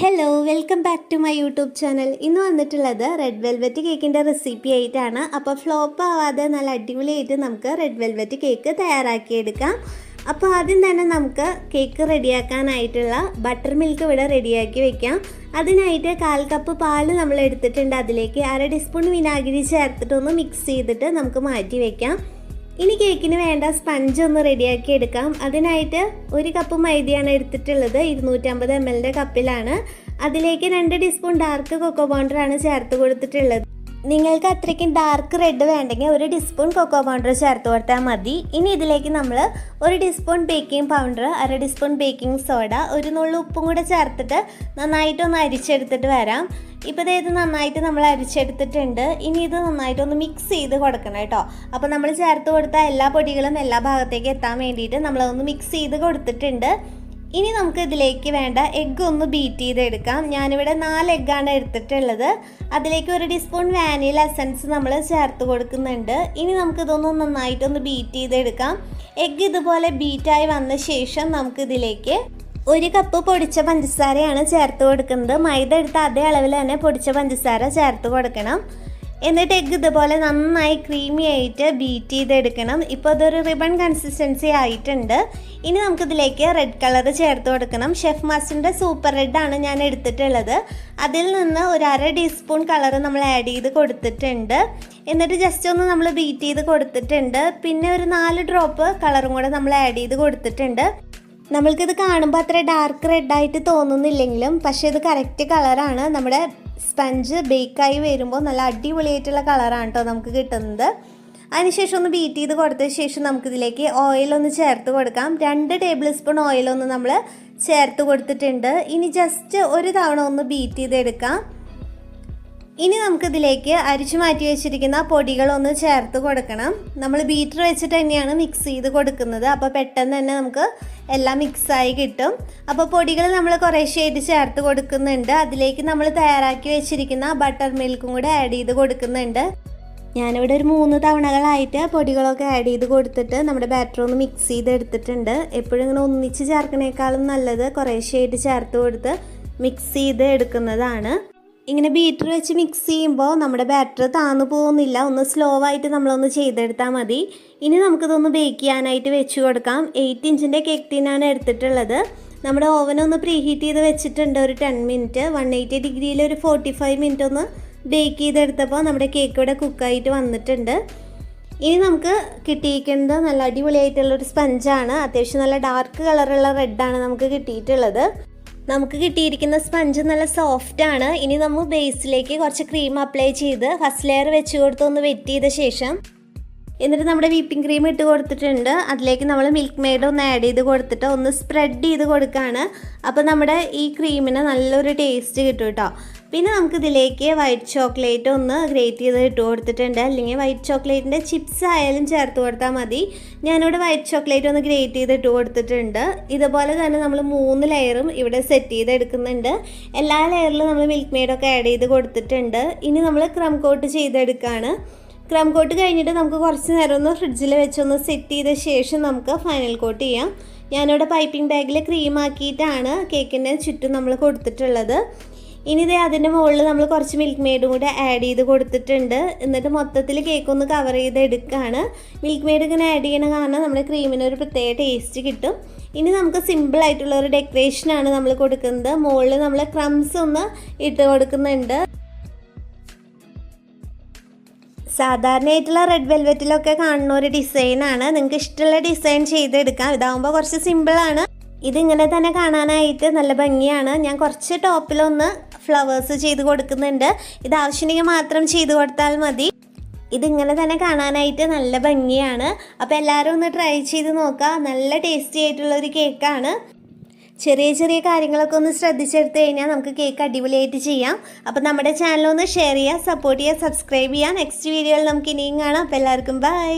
Hello welcome back to my YouTube channel ഇന്ന് വന്നിട്ടുള്ളത് red velvet കേക്കിന്റെ റെസിപ്പി ആയിട്ടാണ്. അപ്പോൾ ഫ്ലോപ്പ് ആവാതെ നല്ല അടിപൊളിയായിട്ട് നമുക്ക് റെഡ് വെൽവെറ്റ് കേക്ക് തയ്യാറാക്കിയെടുക്കാം. അപ്പോൾ ആദ്യം തന്നെ നമുക്ക് കേക്ക് റെഡിയാക്കാനായിട്ടുള്ള ബട്ടർ മിൽക്ക് ഇവിടെ റെഡിയാക്കി വെക്കാം. അതിനായിട്ട് കാൽ കപ്പ് പാൽ നമ്മൾ എടുത്തിട്ടുണ്ട് അതിലേക്ക് അര ടീസ്പൂൺ വിനാഗിരി ചേർത്തിട്ടൊന്ന് മിക്സ് ചെയ്തിട്ട് നമുക്ക് മാറ്റി വെക്കാം. ഇനി കേക്കിന് വേണ്ട സ്പഞ്ച് ഒന്ന് റെഡിയാക്കി എടുക്കാം. അതിനായിട്ട് ഒരു കപ്പ് മൈദയാണ് എടുത്തിട്ടുള്ളത്. ഇരുന്നൂറ്റമ്പത് എം എല്ലിന്റെ കപ്പിലാണ് അതിലേക്ക് രണ്ട് ടീസ്പൂൺ ഡാർക്ക് കൊക്കോ പൗഡറാണ് ചേർത്ത് കൊടുത്തിട്ടുള്ളത്. നിങ്ങൾക്ക് അത്രയ്ക്കും ഡാർക്ക് റെഡ് വേണ്ടെങ്കിൽ ഒരു ടീസ്പൂൺ കൊക്കോ പൗഡർ ചേർത്ത് കൊടുത്താൽ മതി. ഇനി ഇതിലേക്ക് നമ്മൾ ഒരു ടീസ്പൂൺ ബേക്കിംഗ് പൗഡർ അര ടീസ്പൂൺ ബേക്കിംഗ് സോഡ ഒരു നുള്ളു ഉപ്പും കൂടെ ചേർത്തിട്ട് നന്നായിട്ടൊന്ന് അരിച്ചെടുത്തിട്ട് വരാം. ഇപ്പോൾ ഇത് നന്നായിട്ട് നമ്മൾ അരിച്ചെടുത്തിട്ടുണ്ട്. ഇനി ഇത് നന്നായിട്ടൊന്ന് മിക്സ് ചെയ്ത് കൊടുക്കണം കേട്ടോ. അപ്പോൾ നമ്മൾ ചേർത്ത് കൊടുത്ത എല്ലാ പൊടികളും എല്ലാ ഭാഗത്തേക്ക് എത്താൻ വേണ്ടിയിട്ട് നമ്മളതൊന്ന് മിക്സ് ചെയ്ത് കൊടുത്തിട്ടുണ്ട്. ഇനി നമുക്ക് ഇതിലേക്ക് വേണ്ട എഗ്ഗ് ഒന്ന് ബീറ്റ് ചെയ്തെടുക്കാം. ഞാനിവിടെ നാല് എഗ്ഗാണ് എടുത്തിട്ടുള്ളത്. അതിലേക്ക് ഒരു ടീസ്പൂൺ വാനില എസൻസ് നമ്മൾ ചേർത്ത് കൊടുക്കുന്നുണ്ട്. ഇനി നമുക്കിതൊന്ന് നന്നായിട്ടൊന്ന് ബീറ്റ് ചെയ്തെടുക്കാം. എഗ്ഗ് ഇതുപോലെ ബീറ്റായി വന്ന ശേഷം നമുക്കിതിലേക്ക് ഒരു കപ്പ് പൊടിച്ച പഞ്ചസാരയാണ് ചേർത്ത് കൊടുക്കുന്നത്. മൈദ എടുത്ത് അതേ അളവിൽ തന്നെ പൊടിച്ച പഞ്ചസാര ചേർത്ത് കൊടുക്കണം. എന്നിട്ട് എഗ്ഗ് ഇതുപോലെ നന്നായി ക്രീമി ആയിട്ട് ബീറ്റ് ചെയ്തെടുക്കണം. ഇപ്പോൾ അതൊരു റിബൺ കൺസിസ്റ്റൻസി ആയിട്ടുണ്ട്. ഇനി നമുക്കിതിലേക്ക് റെഡ് കളർ ചേർത്ത് കൊടുക്കണം. ഷെഫ് മാസ്റ്ററിന്റെ സൂപ്പർ റെഡാണ് ഞാൻ എടുത്തിട്ടുള്ളത്. അതിൽ നിന്ന് ഒരു അര ടീസ്പൂൺ കളർ നമ്മൾ ആഡ് ചെയ്ത് കൊടുത്തിട്ടുണ്ട്. എന്നിട്ട് ജസ്റ്റ് ഒന്ന് നമ്മൾ ബീറ്റ് ചെയ്ത് കൊടുത്തിട്ടുണ്ട്. പിന്നെ ഒരു നാല് ഡ്രോപ്പ് കളറും കൂടെ നമ്മൾ ആഡ് ചെയ്ത് കൊടുത്തിട്ടുണ്ട്. നമ്മൾക്കിത് കാണുമ്പോൾ അത്ര ഡാർക്ക് റെഡായിട്ട് തോന്നുന്നില്ലെങ്കിലും പക്ഷേ ഇത് കറക്റ്റ് കളറാണ് നമ്മുടെ സ്പഞ്ച് ബേക്കായി വരുമ്പോൾ നല്ല അടിപൊളിയായിട്ടുള്ള കളറാണ് കേട്ടോ നമുക്ക് കിട്ടുന്നത്. അതിനുശേഷം ഒന്ന് ബീറ്റ് ചെയ്ത് കൊടുത്ത ശേഷം നമുക്കിതിലേക്ക് ഓയിലൊന്ന് ചേർത്ത് കൊടുക്കാം. രണ്ട് ടേബിൾ സ്പൂൺ ഓയിലൊന്ന് നമ്മൾ ചേർത്ത് കൊടുത്തിട്ടുണ്ട്. ഇനി ജസ്റ്റ് ഒരു തവണ ഒന്ന് ബീറ്റ് ചെയ്തെടുക്കാം. ഇനി നമുക്കിതിലേക്ക് അരിച്ചു മാറ്റി വെച്ചിരിക്കുന്ന പൊടികളൊന്ന് ചേർത്ത് കൊടുക്കണം. നമ്മൾ ബീറ്റർ വെച്ചിട്ട് തന്നെയാണ് മിക്സ് ചെയ്ത് കൊടുക്കുന്നത്. അപ്പോൾ പെട്ടെന്ന് തന്നെ നമുക്ക് എല്ലാം മിക്സായി കിട്ടും. അപ്പോൾ പൊടികൾ നമ്മൾ കുറേശ്ശായിട്ട് ചേർത്ത് കൊടുക്കുന്നുണ്ട്. അതിലേക്ക് നമ്മൾ തയ്യാറാക്കി വെച്ചിരിക്കുന്ന ബട്ടർ മിൽക്കും കൂടെ ആഡ് ചെയ്ത് കൊടുക്കുന്നുണ്ട്. ഞാനിവിടെ ഒരു മൂന്ന് തവണകളായിട്ട് പൊടികളൊക്കെ ആഡ് ചെയ്ത് കൊടുത്തിട്ട് നമ്മുടെ ബാറ്റർ ഒന്ന് മിക്സ് ചെയ്തെടുത്തിട്ടുണ്ട് എപ്പോഴും ഇങ്ങനെ ഒന്നിച്ച് ചേർക്കണേക്കാളും നല്ലത് കുറേശ്ശായിട്ട് ചേർത്ത് കൊടുത്ത് മിക്സ് ചെയ്ത് എടുക്കുന്നതാണ്. ഇങ്ങനെ ബീറ്റർ വെച്ച് മിക്സ് ചെയ്യുമ്പോൾ നമ്മുടെ ബാറ്റർ താന്നു പോകുന്നില്ല. ഒന്ന് സ്ലോ ആയിട്ട് നമ്മളൊന്ന് ചെയ്തെടുത്താൽ മതി. ഇനി നമുക്കിതൊന്ന് ബേക്ക് ചെയ്യാനായിട്ട് വെച്ച് കൊടുക്കാം. എയ്റ്റ് ഇഞ്ചിന്റെ കേക്ക് ടീനാണ് എടുത്തിട്ടുള്ളത്. നമ്മുടെ ഓവൻ ഒന്ന് പ്രീഹീറ്റ് ചെയ്ത് വെച്ചിട്ടുണ്ട് ഒരു ടെൻ മിനിറ്റ് വൺ എയ്റ്റി ഡിഗ്രിയിൽ ഒരു ഫോർട്ടി ഫൈവ് മിനിറ്റ് ഒന്ന് ബേക്ക് ചെയ്തെടുത്തപ്പോൾ നമ്മുടെ കേക്ക് ഇവിടെ കുക്കായിട്ട് വന്നിട്ടുണ്ട്. ഇനി നമുക്ക് കിട്ടിയിരിക്കുന്നത് നല്ല അടിപൊളിയായിട്ടുള്ളൊരു സ്പഞ്ചാണ് അത്യാവശ്യം നല്ല ഡാർക്ക് കളറുള്ള റെഡാണ് നമുക്ക് കിട്ടിയിട്ടുള്ളത്. നമുക്ക് കിട്ടിയിരിക്കുന്ന സ്പഞ്ച് നല്ല സോഫ്റ്റ് ആണ്. ഇനി നമ്മൾ ബേസിലേക്ക് കുറച്ച് ക്രീം അപ്ലൈ ചെയ്ത് ഫസ്റ്റ് ലെയർ വെച്ച് കൊടുത്ത് ഒന്ന് വെറ്റ് ചെയ്ത ശേഷം എന്നിട്ട് നമ്മുടെ വീപ്പിംഗ് ക്രീം ഇട്ട് കൊടുത്തിട്ടുണ്ട്. അതിലേക്ക് നമ്മൾ മിൽക്ക് മെയ്ഡ് ഒന്ന് ആഡ് ചെയ്ത് കൊടുത്തിട്ട് ഒന്ന് സ്പ്രെഡ് ചെയ്ത് കൊടുക്കുകയാണ് അപ്പോൾ നമ്മുടെ ഈ ക്രീമിന് നല്ലൊരു ടേസ്റ്റ് കിട്ടും കേട്ടോ. പിന്നെ നമുക്ക് ഇതിലേക്ക് വൈറ്റ് ചോക്ലേറ്റ് ഒന്ന് ഗ്രേറ്റ് ചെയ്ത് ഇട്ട് കൊടുത്തിട്ടുണ്ട്. അല്ലെങ്കിൽ വൈറ്റ് ചോക്ലേറ്റിന്റെ ചിപ്സ് ആയാലും ചേർത്ത് കൊടുത്താൽ മതി. ഞാനിവിടെ വൈറ്റ് ചോക്ലേറ്റ് ഒന്ന് ഗ്രേറ്റ് ചെയ്ത് ഇട്ട് കൊടുത്തിട്ടുണ്ട്. ഇതുപോലെ തന്നെ നമ്മൾ മൂന്ന് ലെയറും ഇവിടെ സെറ്റ് ചെയ്ത് എടുക്കുന്നുണ്ട്. എല്ലാ ലെയറിലും നമ്മൾ മിൽക്ക് മെയ്ഡൊക്കെ ആഡ് ചെയ്ത് കൊടുത്തിട്ടുണ്ട്. ഇനി നമ്മൾ ക്രം കോട്ട് ചെയ്തെടുക്കുകയാണ് ക്രം കോട്ട് കഴിഞ്ഞിട്ട് നമുക്ക് കുറച്ച് നേരം ഒന്ന് ഫ്രിഡ്ജിൽ വെച്ചൊന്ന് സെറ്റ് ചെയ്ത ശേഷം നമുക്ക് ഫൈനൽ കോട്ട് ചെയ്യാം. ഞാനിവിടെ പൈപ്പിംഗ് ബാഗിൽ ക്രീം ആക്കിയിട്ടാണ് കേക്കിന്റെ ചുറ്റും നമ്മൾ കൊടുത്തിട്ടുള്ളത്. ഇനി ഇതേ അതിന്റെ മുകളിൽ നമ്മൾ കുറച്ച് മിൽക്ക് മെയ്ഡും കൂടെ ആഡ് ചെയ്ത് കൊടുത്തിട്ടുണ്ട്. എന്നിട്ട് മൊത്തത്തിൽ കേക്ക് ഒന്ന് കവർ ചെയ്ത് എടുക്കുകയാണ് മിൽക്ക് മെയ്ഡ് ഇങ്ങനെ ആഡ് ചെയ്യണ കാരണം നമ്മുടെ ക്രീമിന് ഒരു പ്രത്യേക ടേസ്റ്റ് കിട്ടും. ഇനി നമുക്ക് സിമ്പിൾ ആയിട്ടുള്ള ഒരു ഡെക്കറേഷനാണ് നമ്മൾ കൊടുക്കുന്നത്. മുകളിൽ നമ്മൾ ക്രംസ് ഒന്ന് ഇട്ട് കൊടുക്കുന്നുണ്ട്. സാധാരണയായിട്ടുള്ള റെഡ് വെൽവെറ്റിലൊക്കെ കാണുന്ന ഒരു ഡിസൈനാണ് നിങ്ങൾക്ക് ഇഷ്ടമുള്ള ഡിസൈൻ ചെയ്തെടുക്കാം. ഇതാകുമ്പോൾ കുറച്ച് സിമ്പിളാണ് ഇതിങ്ങനെ തന്നെ കാണാനായിട്ട് നല്ല ഭംഗിയാണ്. ഞാൻ കുറച്ച് ടോപ്പിലൊന്ന് ഫ്ലവേഴ്സ് ചെയ്ത് കൊടുക്കുന്നുണ്ട്. ഇത് ആവശ്യമെങ്കിൽ മാത്രം ചെയ്ത് കൊടുത്താൽ മതി. ഇതിങ്ങനെ തന്നെ കാണാനായിട്ട് നല്ല ഭംഗിയാണ്. അപ്പോൾ എല്ലാവരും ഒന്ന് ട്രൈ ചെയ്ത് നോക്കുക നല്ല ടേസ്റ്റി ആയിട്ടുള്ള ഒരു കേക്കാണ് ചെറിയ ചെറിയ കാര്യങ്ങളൊക്കെ ഒന്ന് ശ്രദ്ധിച്ചെടുത്ത് കഴിഞ്ഞാൽ നമുക്ക് കേക്ക് അടിപൊളിയായിട്ട് ചെയ്യാം. അപ്പോൾ നമ്മുടെ ചാനൽ ഒന്ന് ഷെയർ ചെയ്യുക സപ്പോർട്ട് ചെയ്യുക സബ്സ്ക്രൈബ് ചെയ്യുക. നെക്സ്റ്റ് വീഡിയോയിൽ നമുക്ക് ഇനിയും കാണാം. അപ്പോൾ എല്ലാവർക്കും ബൈ